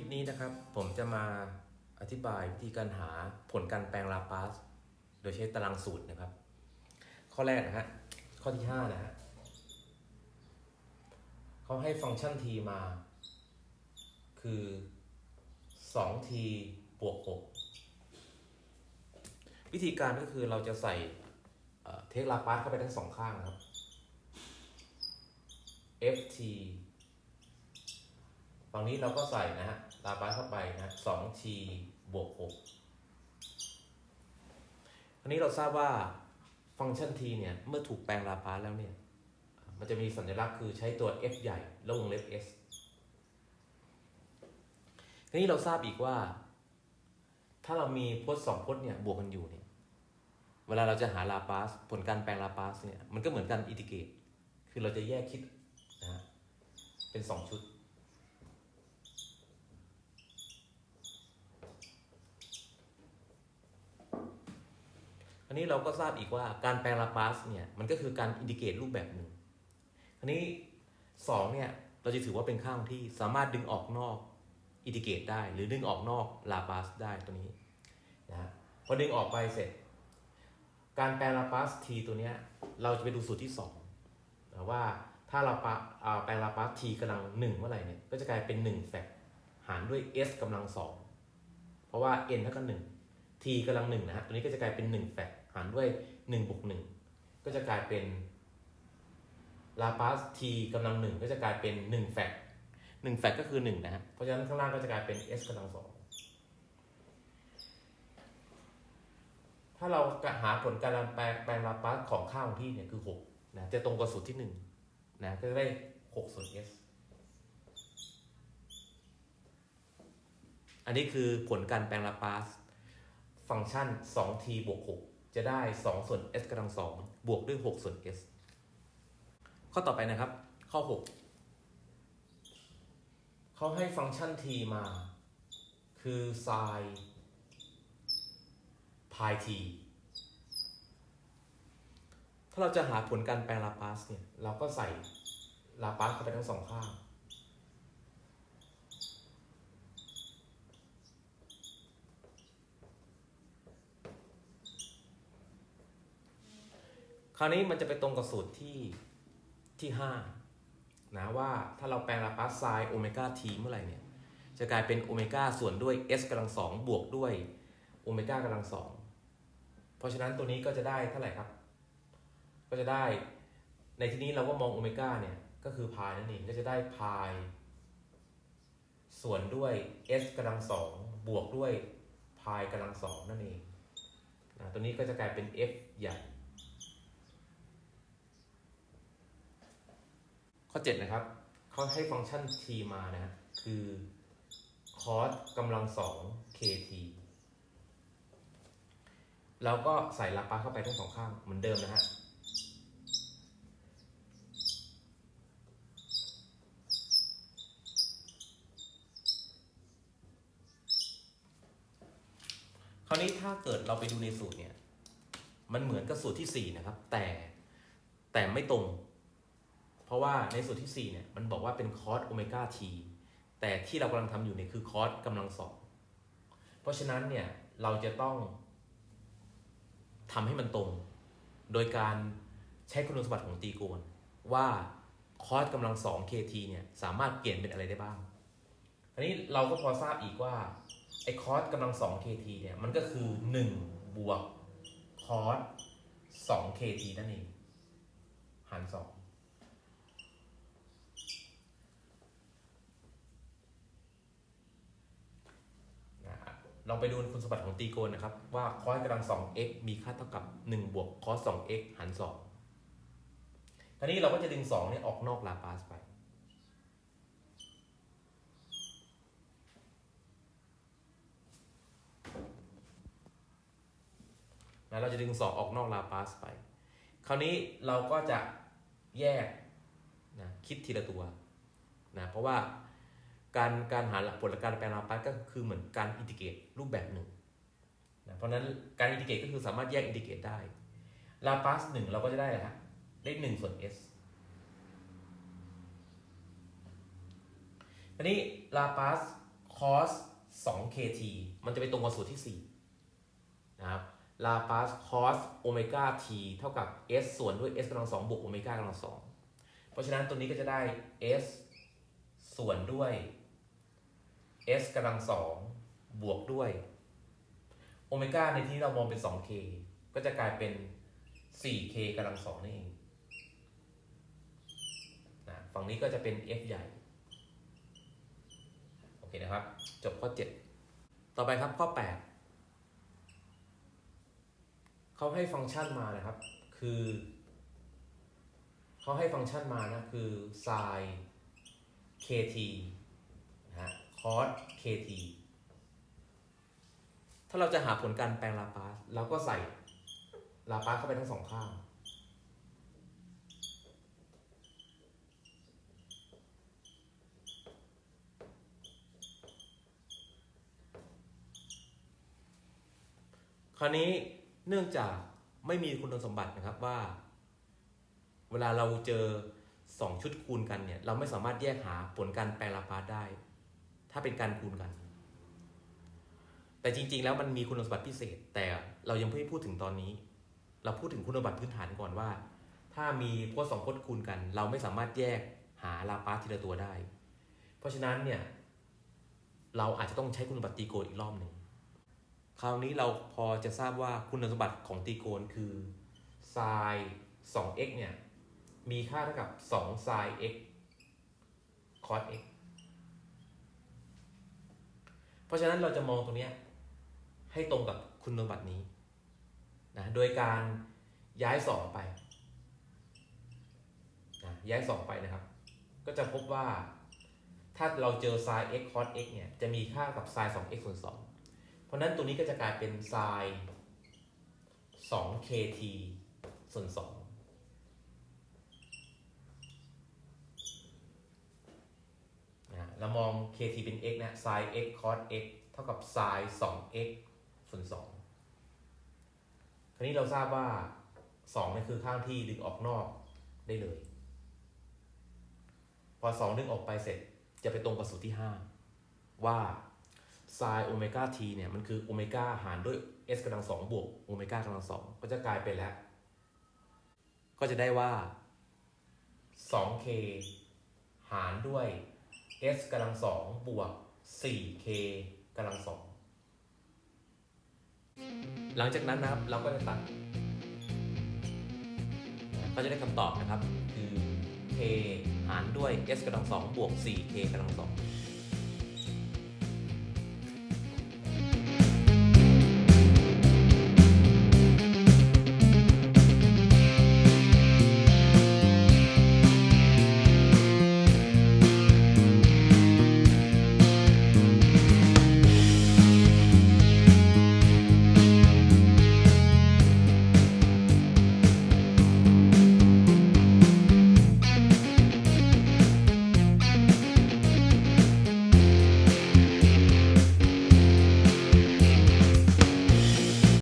คลิปนี้นะครับ ผมจะมาอธิบายวิธีการหาผลการแปลงลาปาสโดยใช้ตารางสูตรนะครับ ข้อแรกนะฮะข้อที่5นะฮะเขาให้ฟังก์ชัน t มา คือ 2t บวก 6 วิธีการก็คือเราจะใส่เอ่อเทคลาปาสเข้าไปทั้งสองข้างนะครับ ft ฝั่งนี้เราก็ใส่นะฮะ ลาปาสเข้าไปนะสองทีบวกหกอันนี้เราทราบว่าฟังก์ชัน t เนี่ย เมื่อถูกแปลงลาปาสแล้วเนี่ย มันจะมีสัญลักษณ์คือใช้ตัว f ใหญ่แล้ววงเล็บ s ทีนี้เราทราบอีกว่า ถ้าเรามีพจน์สองพจน์เนี่ยบวกกันอยู่เนี่ย เวลาเราจะหาลาปาสผลการแปลงลาปาสเนี่ยมันก็เหมือนกันอิติเกต คือเราจะแยกคิดนะเป็นสองชุด อันนี้เราก็ทราบอีกว่าการแปลงลาปาสเนี่ยมันก็คือการอินดิเกตรูปแบบหนึ่งอันนี้สองเนี่ยเราจะถือว่าเป็นข้างที่สามารถดึงออกนอกอินดิเกตได้ หรือดึงออกนอกลาปาสได้ตัวนี้นะพอดึงออกไปเสร็จ การแปลงลาปาสทีตัวเนี้ยเราจะไปดูสูตรที่สองนะว่าถ้าเราปะอ่าแปลงลาปาสทีกำลังหนึ่งเมื่อไหร่เนี่ยก็จะกลายเป็นหนึ่งแฟกหารด้วย s กำลังสองเพราะว่า n เท่ากับหนึ่ง t กำลังหนึ่งนะฮะตัวนี้ก็จะกลายเป็นหนึ่งแฟการด้วยหนึ่งบวกหนึ่งก็จะกลายเป็นลาปาส t กำลังหนึ่งก็จะกลายเป็นหนึ่งแฟกหนึ่งแฟกก็คือหนึ่งนะฮะเพราะฉะนั้นข้างล่างก็จะกลายเป็น s กำลังสองถ้าเราหาผลการแปลงแปลงลาปาสของค่าของที่เนี่ยคือหกนะจะตรงกับสูตรที่หนึ่งนะก็จะได้หกส่วน s อันนี้คือผลการแปลงลาปาส ฟังก์ชัน 2t บวก6 จะได้ 2 ส่วน s กำลัง 2 บวกด้วย 6 ส่วน s ข้อต่อไปนะครับ ข้อ 6 เขาให้ฟังก์ชัน t มา คือ sin pi t ถ้าเราจะหาผลการแปลงลาปาสเนี่ย เราก็ใส่ลาปาสเข้าไปทั้งสองข้าง ราวนี้มันจะไปตรงกับสูตรที่ที่5นะว่าถ้าเราแปลงลาปาสไซน์โอเมก้าทีเมื่อไหร่เนี่ยจะกลายเป็นโอเมก้าส่วนด้วย s กำลังสองบวกด้วยโอเมก้ากำลังสองเพราะฉะนั้นตัวนี้ก็จะได้เท่าไหร่ครับ ก็จะได้ในที่นี้เราก็มองโอเมก้าเนี่ยก็คือพายนั่นเองก็จะได้พายส่วนด้วย s กำลังสองบวกด้วยพายกำลังสองนั่นเองนะตัวนี้ก็จะกลายเป็น f ใหญ่ ข้อ 7 นะครับเขาให้ฟังก์ชัน t มานะฮะคือ cos กำลังสอง kt เราก็ใส่ลาปาเข้าไปทั้งสองข้างเหมือนเดิมนะฮะคราวนี้ถ้าเกิดเราไปดูในสูตรเนี่ย มันเหมือนกับสูตรที่ 4 นะครับ แต่แต่ไม่ตรง เพราะว่าในส่วนที่ 4 เนี่ย มันบอกว่าเป็นคอร์สโอเมก้าทีแต่ที่เรากำลังทำอยู่เนี่ยคือคอร์สกำลังสอง เพราะฉะนั้นเนี่ย เราจะต้องทำให้มันตรง โดยการใช้คุณสมบัติของตีโกนว่าคอร์สกำลังสอง KT เนี่ย สามารถเปลี่ยนเป็นอะไรได้บ้าง อันนี้เราก็พอทราบอีกว่าไอ้คอร์สกำลังสอง KT เนี่ย มันก็คือ 1 บวกคอร์ส2 KT นั่นเอง หาร2 ลองไปดูคุณสมบัติของตรีโกณนะครับ ว่าคอสกำลัง 2x มีค่าเท่ากับ 1 บวกคอส 2x หาร 2ทีนี้เราก็จะดึง2เนี่ยออกนอกลาปาสไปนะเราจะดึง 2 ออกนอกลาปาสไป คราวนี้เราก็จะแยกนะคิดทีละตัวนะเพราะว่า การการหาผลการแปลงลาปาสก็คือเหมือนการอินทิเกรตรูปแบบหนึ่งนะเพราะนั้นการอินทิเกรตก็คือสามารถแยกอินทิเกรตได้ลาปาสหนึ่งเราก็จะได้อะไรฮะได้หนึ่งส่วน s อันนี้ลาปาสค cos 2 kt มันจะไปตรงกับสูตรที่ 4 นะครับลาปาส cos โอเมก้า t เท่ากับ s ส่วนด้วย s กำลังสองบวกโอเมก้ากำลังสองเพราะฉะนั้นตัวนี้ก็จะได้ s ส่วนด้วย s กำลังสองบวกด้วยโอเมก้าในที่เรามองเป็น 2k ก็จะกลายเป็น 4k กำลังสองนี่เองนะฝั่งนี้ก็จะเป็น f ใหญ่ โอเคนะครับ จบข้อ 7 ต่อไปครับข้อ 8 เขาให้ฟังก์ชันมานะครับ คือ เขาให้ฟังก์ชันมานะ คือ sin kt นะฮะ cos kt ถ้าเราจะหาผลการแปลงลาปาสเราก็ใส่ลาปาสเข้าไปทั้งสองข้าง คราวนี้เนื่องจากไม่มีคุณสมบัตินะครับว่า เวลาเราเจอสองชุดคูณกันเนี่ย เราไม่สามารถแยกหาผลการแปลลาปาสได้ ถ้าเป็นการคูณกัน แต่จริง ๆ แล้วมันมีคุณสมบัติพิเศษ แต่เรายังไม่พูดถึงตอนนี้ เราพูดถึงคุณสมบัติพื้นฐานก่อนว่า ถ้ามีพจน์สองพจน์คูณกัน เราไม่สามารถแยกหาลาปาสทีละตัวได้ เพราะฉะนั้นเนี่ย เราอาจจะต้องใช้คุณสมบัติตีโกณอีกรอบหนึ่งคราวนี้เราพอจะทราบว่าคุณสมบัติของตีโกณคือ sin 2x เนี่ย มีค่าเท่ากับ2 sin x cos x เพราะฉะนั้นเราจะมองตรงนี้ให้ตรงกับคุณสมบัตินี้นะโดยการย้าย2ไปนะย้าย2ไปนะครับ ก็จะพบว่าถ้าเราเจอ sin x cos x เนี่ยจะมีค่ากับ sin 2x ส่วน2เพราะฉะนั้นตัวนี้ก็จะกลายเป็น sin 2 kt ส่วน2นะ เรามอง kt เป็น x นะ sin x cos x เท่ากับ sin 2x ส่วน2คราวนี้เราทราบว่า2นี่คือข้างที่ดึงออกนอกได้เลย พอ 2 ดึงออกไปเสร็จจะไปตรงกับสูตรที่ 5 ว่า sin โอเมก้า t เนี่ยมันคือโอเมก้าหารด้วย s กำลังสองบวกโอเมก้ากำลังสองก็จะกลายเป็นแล้ว ก็จะได้ว่า 2k หารด้วย s กำลังสองบวก 4k กำลังสองหลังจากนั้นนะครับเราก็จะตัดก็จะได้คำตอบนะครับ คือ k หารด้วย s กำลังสองบวก 4k กำลังสอง